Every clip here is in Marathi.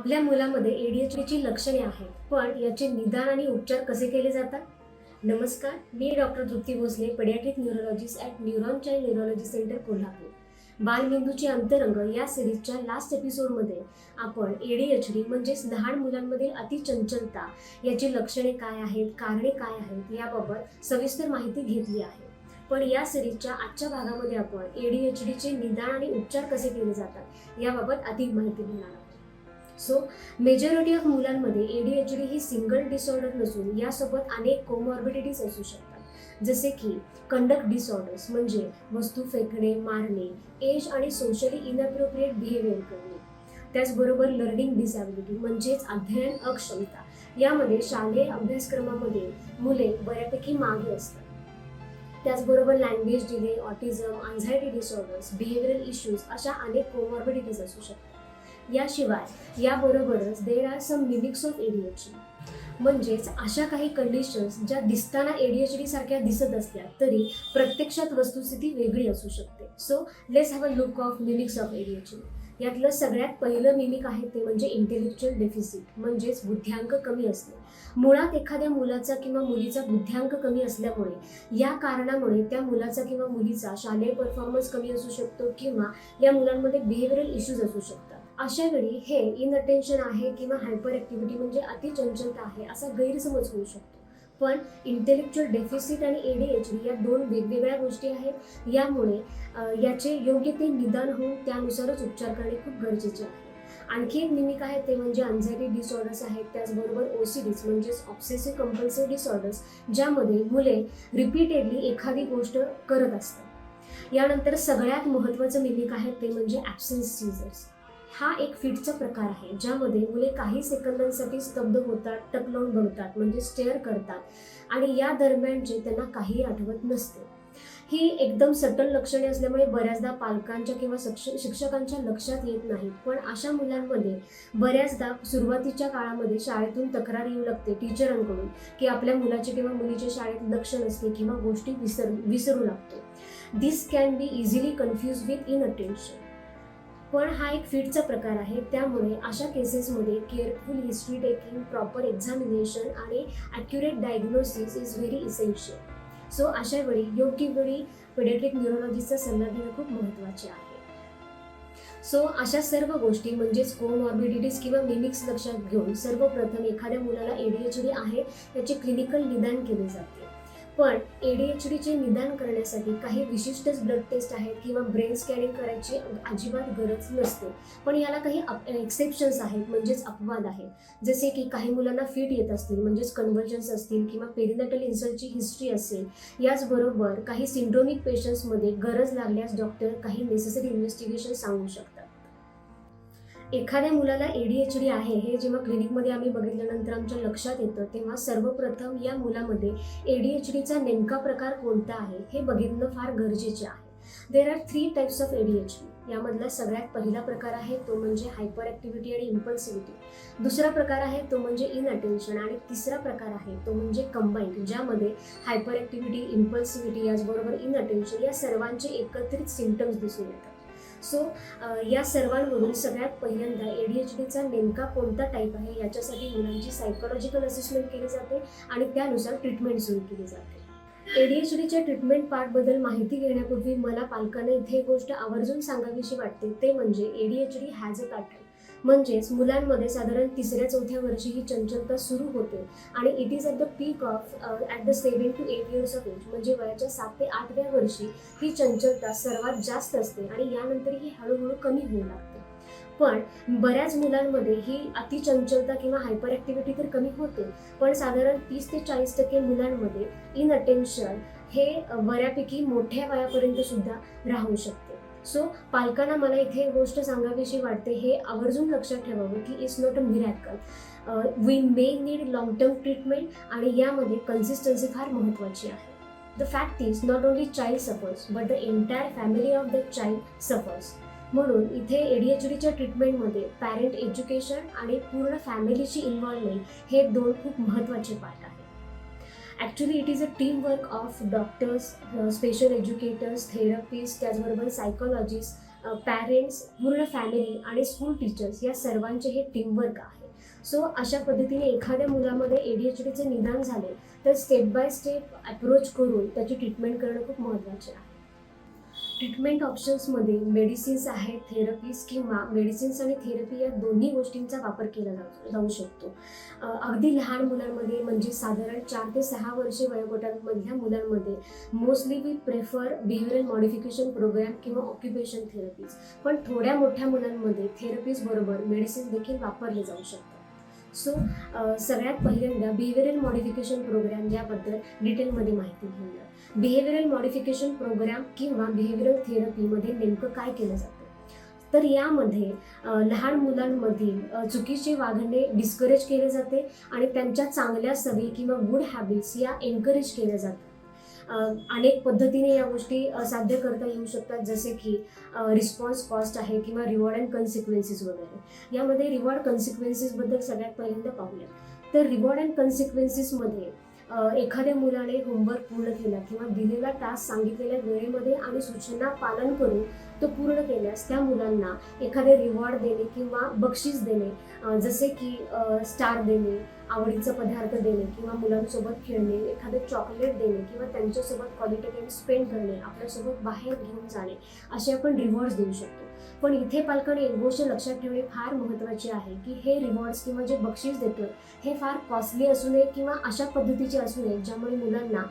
आपल्या मुलामध्ये एडीएचडीची लक्षणे आहेत पण याचे निदान आणि उपचार कसे केले जातात? नमस्कार मी doctor Trupti Bhosale paediatric neurologist at Neuron child neurology centre Kolhapur. बालमेंदूचे अंतरंग या सिरीजच्या लास्ट एपिसोडमध्ये आपण एडीएचडी म्हणजेच लहान मुलांमधील अतिचंचलता याची लक्षणे काय आहेत कारणे काय आहेत याबाबत सविस्तर माहिती घेतली आहे. पण या सिरीजच्या आजच्या भागामध्ये आपण एडीएचडीचे निदान आणि उपचार कसे केले जातात याबाबत अधिक माहिती घेणार आहोत. सो मेजॉरिटी ऑफ मुलांमध्ये एडीएचडी ही सिंगल डिसऑर्डर नसून यासोबत अनेक कोमॉर्बिडिटीज असू शकतात. जसे की कंडक्ट डिसऑर्डर्स म्हणजे वस्तू फेकणे मारणे एज आणि सोशली इनअप्रोप्रिएट बिहेवियर करणे. त्याचबरोबर लर्निंग डिसॅबिलिटी म्हणजेच अध्ययन अक्षमता. यामध्ये शालेय अभ्यासक्रमामध्ये मुले बऱ्यापैकी मागे असतात. त्याचबरोबर language delay autism anxiety disorders behavioural issues अशा अनेक कोमॉर्बिडिटीज असू शकतात. याशिवाय याबरोबरच there are some mimics of ADHD म्हणजेच अशा काही कंडिशन्स ज्या दिसताना एडीएचडी सारख्या दिसत असल्या तरी प्रत्यक्षात वस्तुस्थिती वेगळी असू शकते. So let's have a look of mimics of ADHD यातलं सगळ्यात पहिलं मिमिक आहे ते म्हणजे इंटेलेक्च्युअल डेफिसिट म्हणजेच बुद्ध्यांक कमी असणे. मुळात एखाद्या मुलाचा किंवा मुलीचा बुद्ध्यांक कमी असल्यामुळे या कारणामुळे त्या मुलाचा किंवा मुलीचा शालेय परफॉर्मन्स कमी असू शकतो किंवा या मुलांमध्ये बिहेवियरल इश्यूज असू शकतात. अशा वेळी हे इनअटेन्शन आहे किंवा हायपर ॲक्टिव्हिटी म्हणजे अतिचंचलता आहे असा गैरसमज होऊ शकतो. पण इंटेलेक्च्युअल डेफिसिट आणि ए डी एच डी या दोन वेगवेगळ्या गोष्टी आहेत. यामुळे याचे योग्य ते निदान होऊन त्यानुसारच उपचार करणे खूप गरजेचे आहे. आणखी एक निमिक आहे ते म्हणजे अँझायटी डिसऑर्डर्स आहेत. त्याचबरोबर ओ सी डीज म्हणजेच ऑब्सेसिव्ह कंपल्सिव्ह डिसऑर्डर्स ज्यामध्ये मुले रिपीटेडली एखादी गोष्ट करत असतात. यानंतर सगळ्यात महत्त्वाचं निमिक आहे ते म्हणजे ॲब्सेन्स सीझर्स हा एक फिटचा प्रकार आहे ज्यामध्ये मुले काही सेकंदांसाठी स्तब्ध होतात टक लावून बघतात म्हणजे स्टेअर करतात आणि या दरम्यानचे त्यांना काही आठवत नसते. ही एकदम सटल लक्षणे असल्यामुळे बऱ्याचदा पालकांच्या किंवा सक्ष शिक्षकांच्या लक्षात येत नाहीत. पण अशा मुलांमध्ये बऱ्याचदा सुरुवातीच्या काळामध्ये शाळेतून तक्रार येऊ लागते टीचरांकडून की आपल्या मुलाचे किंवा मुलीच्या शाळेत लक्ष नसते किंवा गोष्टी विसर विसरू लागतो. This can be easily confuse with inattention पण हा एक फिटचा प्रकार आहे. त्यामुळे अशा केसेसमध्ये careful history taking proper examination आणि accurate diagnosis is very essential so अशा वेळी योग्य वेळी पेडेट्रिक न्यूरोलॉजीचा सल्ला घेणं खूप महत्त्वाचे आहे. सो अशा सर्व गोष्टी म्हणजेच कोमॉर्बिडिटीज किंवा मिमिक्स लक्षात घेऊन सर्वप्रथम एखाद्या मुलाला एडीएचडी आहे त्याचे क्लिनिकल निदान केले जाते. पण एडीएचडीचे निदान करण्यासाठी काही विशिष्टच ब्लड टेस्ट आहेत किंवा ब्रेन स्कॅनिंग करायची अजिबात गरज नसते. पण याला काही एक्सेप्शन्स आहेत म्हणजेच अपवाद आहेत. जसे की काही मुलांना फिट येत असतील म्हणजेच कन्व्हर्जन्स असतील किंवा पेरिनॅटल इन्सल्टची हिस्ट्री असेल याचबरोबर काही सिंड्रोमिक पेशंट्समध्ये गरज लागल्यास डॉक्टर काही नेसेसरी इन्व्हेस्टिगेशन सांगू शकतात. एखाद्या मुलाला एडीएचडी आहे हे जेव्हा क्लिनिकमध्ये आम्ही बघितल्यानंतर आमच्या लक्षात येतं तेव्हा सर्वप्रथम या मुलामध्ये एडीएचडीचा नेमका प्रकार कोणता आहे हे बघितणं फार गरजेचे आहे. There are three types of ADHD यामधला सगळ्यात पहिला प्रकार आहे तो म्हणजे हायपर ॲक्टिव्हिटी आणि इम्पल्सिव्हिटी दुसरा प्रकार आहे तो म्हणजे इन अटेन्शन आणि तिसरा प्रकार आहे तो म्हणजे कंबाईंड ज्यामध्ये हायपर ॲक्टिव्हिटी इम्पल्सिव्हिटी याचबरोबर इन अटेन्शन या सर्वांचे एकत्रित सिमटम्स दिसून येतात. सो या सर्वांवरून सगळ्यात पहिल्यांदा ए डी एच डीचा नेमका कोणता टाईप आहे याच्यासाठी मुलांची सायकोलॉजिकल असेसमेंट केली जाते आणि त्यानुसार ट्रीटमेंट सुरू केली जाते. ए डी एच डीच्या ट्रीटमेंट पार्टबद्दल माहिती घेण्यापूर्वी मला पालकांना इथे एक गोष्ट आवर्जून सांगावीशी वाटते ते म्हणजे A D H D has a pattern म्हणजेच मुलांमध्ये साधारण तिसऱ्या चौथ्या वर्षी ही चंचलता सुरू होते. आणि it is at the peak of at the seven to eight years of age म्हणजे वयाच्या सात ते आठव्या वर्षी ही चंचलता सर्वात जास्त असते आणि यानंतर ही हळूहळू कमी होऊ लागते. पण बऱ्याच मुलांमध्ये ही अतिचंचलता किंवा हायपर ॲक्टिव्हिटी तर कमी होते पण साधारण तीस ते चाळीस टक्के मुलांमध्ये इन अटेन्शन हे बऱ्यापैकी मोठ्या वयापर्यंत सुद्धा राहू शकते. सो पालकांना मला इथे एक गोष्ट सांगावीशी वाटते हे आवर्जून लक्षात ठेवावं की it's not a miracle we may need long term treatment आणि यामध्ये कन्सिस्टन्सी फार महत्त्वाची आहे. The fact is not only child suffers but the entire family of the child suffers म्हणून इथे एडीएचडीच्या ट्रीटमेंटमध्ये पॅरेंट एज्युकेशन आणि पूर्ण फॅमिलीची इन्व्हॉल्वमेंट हे दोन खूप महत्त्वाचे पार्ट आहेत. Actually it is a team work of doctors special educators therapist त्याचबरोबर सायकोलॉजिस्ट पॅरेंट्स uh, पूर्ण फॅमिली आणि स्कूल टीचर्स या सर्वांचे हे टीमवर्क आहे. सो अशा पद्धतीने एखाद्या मुलामध्ये ए डी एच डीचे निदान झाले तर स्टेप बाय स्टेप अप्रोच करून त्याची ट्रीटमेंट करणं खूप महत्त्वाचे आहे. ट्रीटमेंट ऑप्शन्समध्ये मेडिसिन्स आहेत थेरपीज किंवा मेडिसिन्स आणि थेरपी या दोन्ही गोष्टींचा वापर केला जाऊ जाऊ शकतो. अगदी लहान मुलांमध्ये म्हणजे साधारण चार ते सहा वर्षे वयोगटांमधल्या मुलांमध्ये mostly we prefer behavioural modification programme किंवा ऑक्युपेशन थेरपीज पण थोड्या मोठ्या मुलांमध्ये थेरपीज बरोबर मेडिसिन देखील वापरले जाऊ शकतात. सो सगळ्यात पहिल्यांदा बिहेवियरल मॉडिफिकेशन प्रोग्राम याबद्दल डिटेलमध्ये माहिती घेऊया बिहेवियरल मॉडिफिकेशन प्रोग्राम किंवा बिहेवियरल थेरपीमध्ये नेमकं काय केलं जातं? तर यामध्ये लहान मुलांमधील चुकीचे वागणे डिस्करेज केले जाते आणि त्यांच्या चांगल्या सवयी किंवा गुड हॅबिट्स या एनकरेज केल्या जातात. अनेक पद्धतीने या गोष्टी साध्य करता येऊ शकतात. जसे की रिस्पॉन्स कॉस्ट आहे किंवा रिवॉर्ड अँड कन्सिक्वेन्सेस वगैरे. यामध्ये रिवॉर्ड कन्सिक्वेन्सेसबद्दल सगळ्यात पहिल्यांदा पाहूया तर रिवॉर्ड अँड कन्सिक्वेन्सेसमध्ये एखाद्या मुलाने होमवर्क पूर्ण केला किंवा दिलेला टास्क सांगितलेल्या वेळेमध्ये आणि सूचना पालन करून तो पूर्ण केल्यास त्या मुलांना एखादे रिवॉर्ड देणे किंवा बक्षीस देणे जसे की स्टार देणे आवडीचा पदार्थ देणे किंवा मुलांसोबत खेळणे एखादं चॉकलेट देणे किंवा त्यांच्यासोबत क्वालिटी टाईम स्पेंड करणे आपल्यासोबत बाहेर घेऊन जाणे असे आपण रिवॉर्ड्स देऊ शकतो. पण इथे पालकांनी एक गोष्ट लक्षात ठेवणे फार महत्त्वाचे आहे की हे रिवॉर्ड्स किंवा जे बक्षीस देतोय हे फार कॉस्टली असू नये किंवा अशा पद्धतीचे असू नये ज्यामुळे मुलांना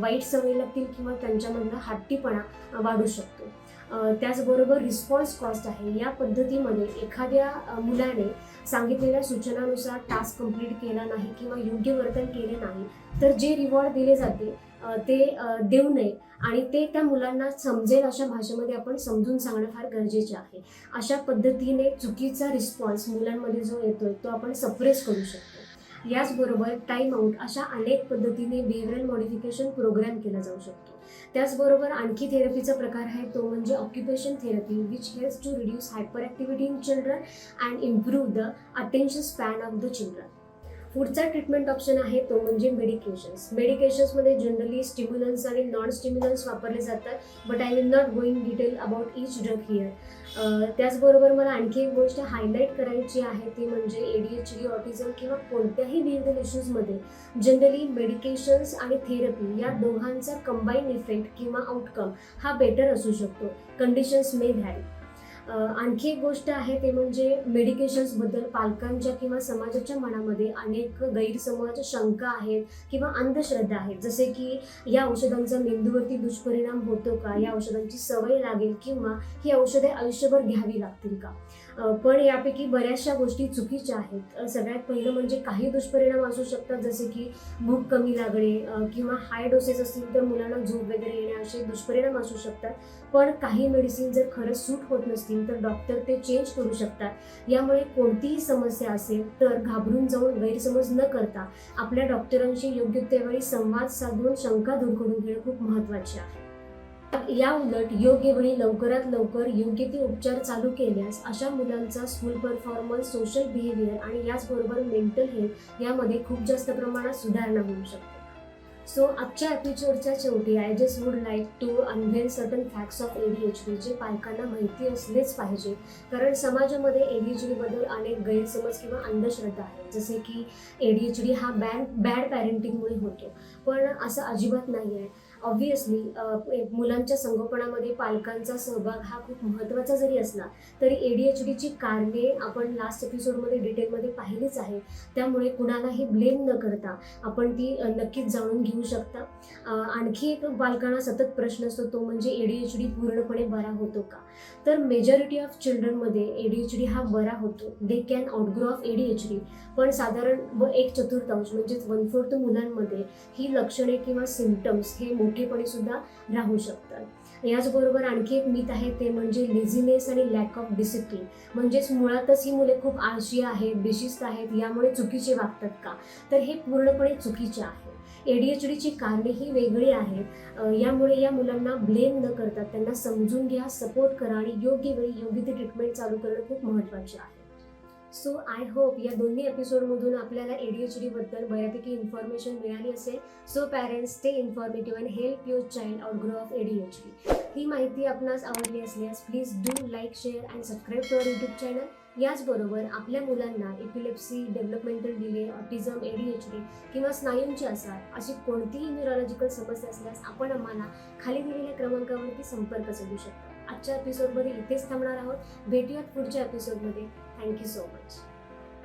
वाईट सवयी लागतील किंवा त्यांच्यामधला हट्टीपणा वाढू शकतो. त्याचबरोबर रिस्पॉन्स कॉस्ट आहे. या पद्धतीमध्ये एखाद्या मुलाने सांगितलेल्या सूचनानुसार टास्क कंप्लीट केला नाही किंवा योग्य वर्तन केले नाही तर जे रिवॉर्ड दिले जाते ते देऊ नये. आणि ते त्या मुलांना समजेल अशा भाषेमध्ये आपण समजून सांगणं फार गरजेचे आहे. अशा पद्धतीने चुकीचा रिस्पॉन्स मुलांमध्ये जो येतोय तो आपण सप्रेस करू शकतो. याचबरोबर टाईम आऊट अशा अनेक पद्धतीने बिहेवियरल मॉडिफिकेशन प्रोग्राम केला जाऊ शकतो. त्याचबरोबर आणखी थेरपीचा प्रकार आहे तो म्हणजे occupation therapy which helps to reduce hyperactivity in children and improve the attention span of the children पुढचा ट्रीटमेंट ऑप्शन आहे तो म्हणजे मेडिकेशन्स मेडिकेशन्समध्ये जनरली स्टिम्युलन्स आणि नॉन स्टिम्युलन्स वापरले जातात but I will not going detail about each drug here त्याचबरोबर मला आणखी एक गोष्ट हायलाईट करायची आहे ती म्हणजे A D H D autism किंवा कोणत्याही बिहेवियर इश्यूजमध्ये जनरली मेडिकेशन्स आणि थेरपी या दोघांचा कंबाईन इफेक्ट किंवा आउटकम हा बेटर असू शकतो. कंडिशन्स मे व्हॅरी आणखी एक गोष्ट आहे ते म्हणजे मेडिकेशन्सबद्दल पालकांच्या किंवा समाजाच्या मनामध्ये अनेक गैरसमूहाच्या शंका आहेत किंवा अंधश्रद्धा आहेत. जसे की या औषधांचा मेंदूवरती दुष्परिणाम होतो का? या औषधांची सवय लागेल किंवा ही औषधे आयुष्यभर घ्यावी लागतील का? पण यापैकी बऱ्याचशा गोष्टी चुकीच्या आहेत. सगळ्यात पहिलं म्हणजे काही दुष्परिणाम असू शकतात जसे की भूक कमी लागणे किंवा हाय डोसेस असतील तर मुलांना झोप वगैरे येणे असे दुष्परिणाम असू शकतात. पण काही मेडिसिन जर खरंच सूट होत नसतील तर डॉक्टर ते चेंज करू शकतात. यामुळे कोणतीही समस्या असेल तर घाबरून जाऊन गैरसमज न करता आपल्या डॉक्टरांशी योग्य त्यावेळी संवाद साधून शंका दूर करून घेणं खूप महत्त्वाचे आहे. या उलट योग्य वेळी लवकरात लवकर योग्य ते उपचार चालू केल्यास अशा मुलांचा स्कूल परफॉर्मन्स सोशल बिहेवियर आणि याचबरोबर मेंटल हेल्थ यामध्ये खूप जास्त प्रमाणात सुधारणा होऊ शकते. सो आजच्या एपिसोडच्या शेवटी I just would like to unveil certain facts of A D H जे पालकांना माहिती असलेच पाहिजे. कारण समाजामध्ये ए अनेक गैरसमज किंवा अंधश्रद्धा आहेत. जसे की ए डी एच डी हा बॅड बॅड पॅरेंटिंगमुळे होतो. पण असं अजिबात नाही आहे ऑब्व्हियसली मुलांच्या संगोपनामध्ये पालकांचा सहभाग हा खूप महत्त्वाचा जरी असला तरी ए डी एच डीची कारणे आपण लास्ट एपिसोडमध्ये डिटेलमध्ये पाहिलीच आहे त्यामुळे कुणालाही ब्लेम न करता आपण ती नक्कीच जाणून घेऊ शकता. आणखी एक बालकांना सतत प्रश्न असतो तो म्हणजे ए डी एच डी पूर्णपणे बरा होतो का? तर मेजॉरिटी ऑफ चिल्ड्रनमध्ये ए डी एच डी हा बरा होतो. They can outgrow of A D H D पण साधारण व एक चतुर्थांश म्हणजेच वन फोर्थ मुलांमध्ये ही लक्षणे किंवा सिमटम्स हे मोठेपणी सुद्धा राहू शकतात. याचबरोबर आणखी एक मीत आहे ते म्हणजे लेझीनेस आणि लॅक ऑफ डिसिप्लिन म्हणजेच मुळातच ही मुले खूप आळशी आहेत बेशिस्त आहेत यामुळे चुकीचे वागतात का? तर हे पूर्णपणे चुकीचे आहे. ए डी एच कारणे ही वेगळी आहेत. यामुळे या मुलांना ब्लेम न करता त्यांना समजून घ्या सपोर्ट करा आणि योग्य वेळी योग्य ते ट्रीटमेंट चालू करणं खूप महत्त्वाचे आहे. सो आय होप या दोन्ही एपिसोडमधून आपल्याला ए डी एच डीबद्दल बऱ्यापैकी इन्फॉर्मेशन मिळाली असेल. So parents stay informative and help your child outgrow of A D H D ही माहिती आपणास आवडली असल्यास please do like share and subscribe to our YouTube channel याचबरोबर आपल्या मुलांना epilepsy developmental delay autism A D H D किंवा स्नायूंची आजार अशी कोणतीही न्यूरोलॉजिकल समस्या असल्यास आपण आम्हाला खाली दिलेल्या क्रमांकावरती संपर्क साधू शकतो. आजच्या एपिसोडमध्ये इथेच थांबणार आहोत. भेटूयात पुढच्या एपिसोडमध्ये थँक्यू सो मच